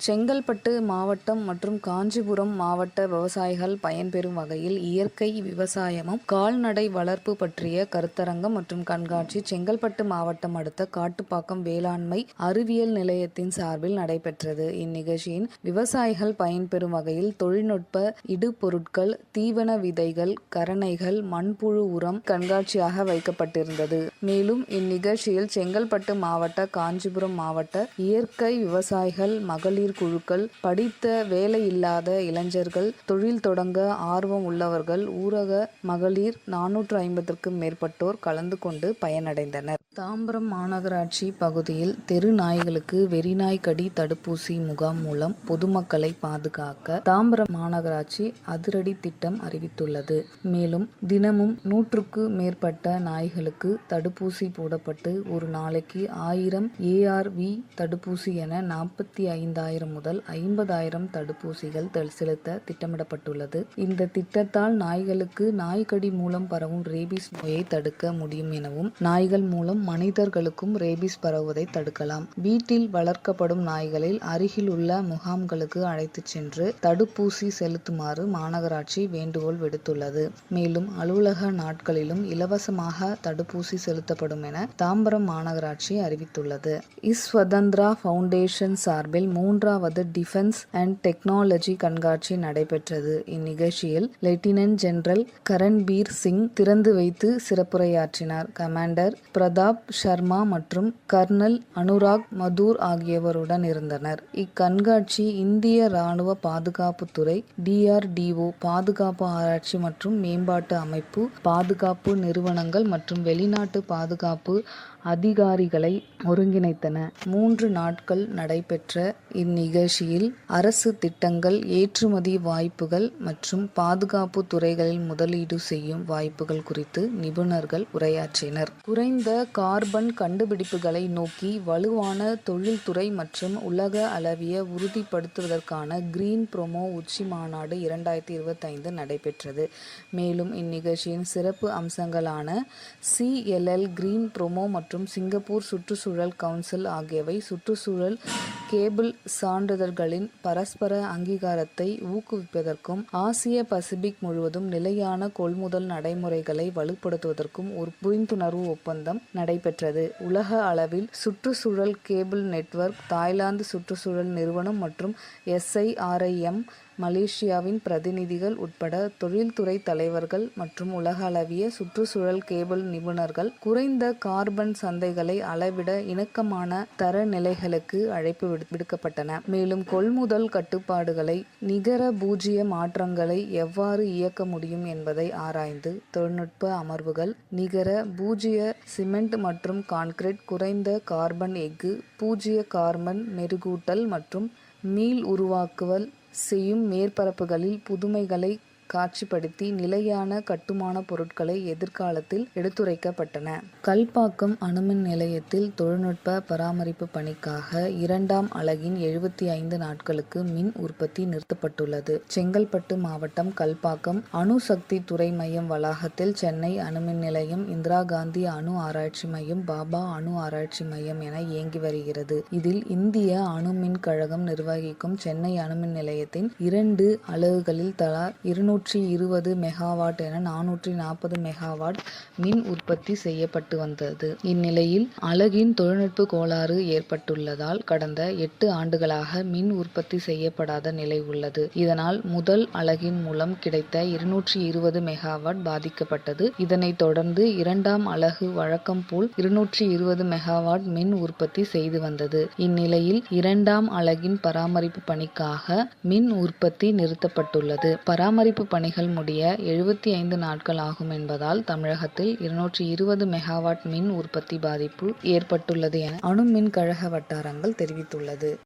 செங்கல்பட்டு மாவட்டம் மற்றும் காஞ்சிபுரம் மாவட்ட விவசாயிகள் பயன்பெறும் வகையில் இயற்கை விவசாயமும், கால்நடை வளர்ப்பு பற்றிய கருத்தரங்கம் மற்றும் கண்காட்சி செங்கல்பட்டு மாவட்டம் அடுத்த காட்டுப்பாக்கம் வேளாண்மை அறிவியல் நிலையத்தின் சார்பில் நடைபெற்றது. இந்நிகழ்ச்சியின் விவசாயிகள் பயன்பெறும் வகையில் தொழில்நுட்ப இடுபொருட்கள், தீவன விதைகள், கரணைகள், மண்புழு உரம் கண்காட்சியாக வைக்கப்பட்டிருந்தது. மேலும் இந்நிகழ்ச்சியில் செங்கல்பட்டு மாவட்ட, காஞ்சிபுரம் மாவட்ட இயற்கை விவசாயிகள், மகளிர் குழுக்கள், படித்த வேலையில்லாத இளைஞர்கள், தொழில் தொடங்க ஆர்வம் உள்ளவர்கள், ஊரக மகளிர் நானூற்று ஐம்பதற்கும் மேற்பட்டோர் கலந்து கொண்டு பயனடைந்தனர். தாம்பரம் மாநகராட்சி பகுதியில் தெரு நாய்களுக்கு வெறிநாய் கடி தடுப்பூசி முகாம் மூலம் பொதுமக்களை பாதுகாக்க தாம்பரம் மாநகராட்சி அதிரடி திட்டம் அறிவித்துள்ளது. மேலும் தினமும் நூற்றுக்கு மேற்பட்ட நாய்களுக்கு தடுப்பூசி போடப்பட்டு ஒரு நாளைக்கு ஆயிரம் ஏஆர்வி வி. தடுப்பூசி என நாற்பத்தி ஐந்தாயிரம் முதல் ஐம்பதாயிரம் தடுப்பூசிகள் செலுத்த திட்டமிடப்பட்டுள்ளது. இந்த திட்டத்தால் நாய்களுக்கு நாய்க்கடி மூலம் பரவும் ரேபீஸ் நோயை தடுக்க முடியும் எனவும், நாய்கள் மூலம் மனிதர்களுக்கும் ரேபீஸ் பரவுவதை தடுக்கலாம். வீட்டில் வளர்க்கப்படும் நாய்களை அருகில் உள்ள முகாம்களுக்கு அழைத்துச் சென்று தடுப்பூசி செலுத்துமாறு மாநகராட்சி வேண்டுகோள் விடுத்துள்ளது. மேலும் அலுவலக நாட்களிலும் இலவசமாக தடுப்பூசி செலுத்தப்படும் என தாம்பரம் மாநகராட்சி அறிவித்துள்ளது. இஸ்வதந்திரா பவுண்டேஷன் சார்பில் மூன்று மூன்றாவது டிஃபென்ஸ் அண்ட் டெக்னாலஜி கண்காட்சி நடைபெற்றது. இந்நிகழ்ச்சியில் லெப்டினன்ட் ஜெனரல் கரண்பீர் சிங் திறந்து வைத்து சிறப்புரையாற்றினார். கமாண்டர் பிரதாப் சர்மா மற்றும் கர்னல் அனுராக் மதூர் ஆகியவருடன் இருந்தனர் இக்கண்காட்சி இந்திய ராணுவ பாதுகாப்பு துறை, பாதுகாப்பு ஆராய்ச்சி மற்றும் மேம்பாட்டு அமைப்பு, பாதுகாப்பு நிறுவனங்கள் மற்றும் வெளிநாட்டு பாதுகாப்பு அதிகாரிகளை ஒருங்கிணைத்தன. மூன்று நாட்கள் நடைபெற்ற இந்நிகழ்ச்சியில் அரசு திட்டங்கள், ஏற்றுமதி வாய்ப்புகள் மற்றும் பாதுகாப்பு துறைகளில் முதலீடு செய்யும் வாய்ப்புகள் குறித்து நிபுணர்கள் உரையாற்றினர். குறைந்த கார்பன் கண்டுபிடிப்புகளை நோக்கி வலுவான தொழில்துறை மற்றும் உலக அளவிய உறுதிப்படுத்துவதற்கான கிரீன் ப்ரோமோ உச்சி மாநாடு இரண்டாயிரத்து இருபத்தைந்து நடைபெற்றது. மேலும் இந்நிகழ்ச்சியின் சிறப்பு அம்சங்களான C. L. L. Green promo மற்றும் சிங்கப்பூர் சுற்றுச்சூழல் கவுன்சில் ஆகியவை சுற்றுச்சூழல் கேபிள் சான்றிதழ்களின் பரஸ்பர அங்கீகாரத்தை ஊக்குவிப்பதற்கும், ஆசிய பசிபிக் முழுவதும் நிலையான கொள்முதல் நடைமுறைகளை வலுப்படுத்துவதற்கும் ஒரு புரிந்துணர்வு ஒப்பந்தம் நடைபெற்றது. உலக அளவில் சுற்றுச்சூழல் கேபிள் நெட்வொர்க், தாய்லாந்து சுற்றுச்சூழல் நிறுவனம் மற்றும் எஸ்ஐஆர்ஐஎம் மலேசியாவின் பிரதிநிதிகள் உட்பட தொழில்துறை தலைவர்கள் மற்றும் உலகளவிய சுற்றுச்சூழல் கேபிள் நிபுணர்கள் குறைந்த கார்பன் சந்தைகளை அளவிட இணக்கமான தரநிலைகளுக்கு அழைப்பு விடுக்கப்பட்டன. மேலும் கொள்முதல் கட்டுப்பாடுகளை நிகர பூஜ்ஜிய மாற்றங்களை எவ்வாறு இயக்க முடியும் என்பதை ஆராய்ந்து, தொழில்நுட்ப அமர்வுகள், நிகர பூஜ்ஜிய சிமெண்ட் மற்றும் கான்கிரீட், குறைந்த கார்பன் எஃகு, பூஜ்ஜிய கார்பன் மெருகூட்டல் மற்றும் மீள் உருவாக்குவல் செய்யும் மேற்பரப்புகளில் புதுமைகளை காட்சிப்படுத்தி நிலையான கட்டுமான பொருட்களை எதிர்காலத்தில் எடுத்துரைக்கப்பட்டன. கல்பாக்கம் அணுமின் நிலையத்தில் தொழில்நுட்ப பராமரிப்பு பணிக்காக இரண்டாம் அலகின் எழுபத்தி ஐந்து நாட்களுக்கு மின் உற்பத்தி நிறுத்தப்பட்டுள்ளது. செங்கல்பட்டு மாவட்டம் கல்பாக்கம் அணுசக்தி துறை மையம் வளாகத்தில் சென்னை அணுமின் நிலையம், இந்திரா காந்தி அணு ஆராய்ச்சி மையம், பாபா அணு ஆராய்ச்சி மையம் என இயங்கி வருகிறது. இதில் இந்திய அணுமின் கழகம் நிர்வகிக்கும் சென்னை அணுமின் நிலையத்தின் இரண்டு அலகுகளில் தலா இருநூறு இருநூற்று இருபது மெகாவாட் என நானூற்றி நாற்பது மெகாவாட் மின் உற்பத்தி செய்யப்பட்டு வந்தது. இந்நிலையில் அழகின் தொழில்நுட்ப கோளாறு ஏற்பட்டுள்ளதால் கடந்த எட்டு ஆண்டுகளாக மின் உற்பத்தி செய்யப்படாத நிலை உள்ளது. இதனால் முதல் அலகின் மூலம் கிடைத்த இருநூற்றி இருபது மெகாவாட் பாதிக்கப்பட்டது. இதனைத் தொடர்ந்து இரண்டாம் அலகு வழக்கம் போல் இருநூற்றி இருபது மெகாவாட் மின் உற்பத்தி செய்து வந்தது. இந்நிலையில் இரண்டாம் அலகின் பராமரிப்பு பணிக்காக மின் உற்பத்தி நிறுத்தப்பட்டுள்ளது. பராமரிப்பு பணிகள் முடிய எழுபத்தி ஐந்து நாட்கள் ஆகும் என்பதால் தமிழகத்தில் இருநூற்றி இருபது மெகாவாட் மின் உற்பத்தி பாதிப்பு ஏற்பட்டுள்ளது என அணுமின் கழக வட்டாரங்கள் தெரிவித்துள்ளது.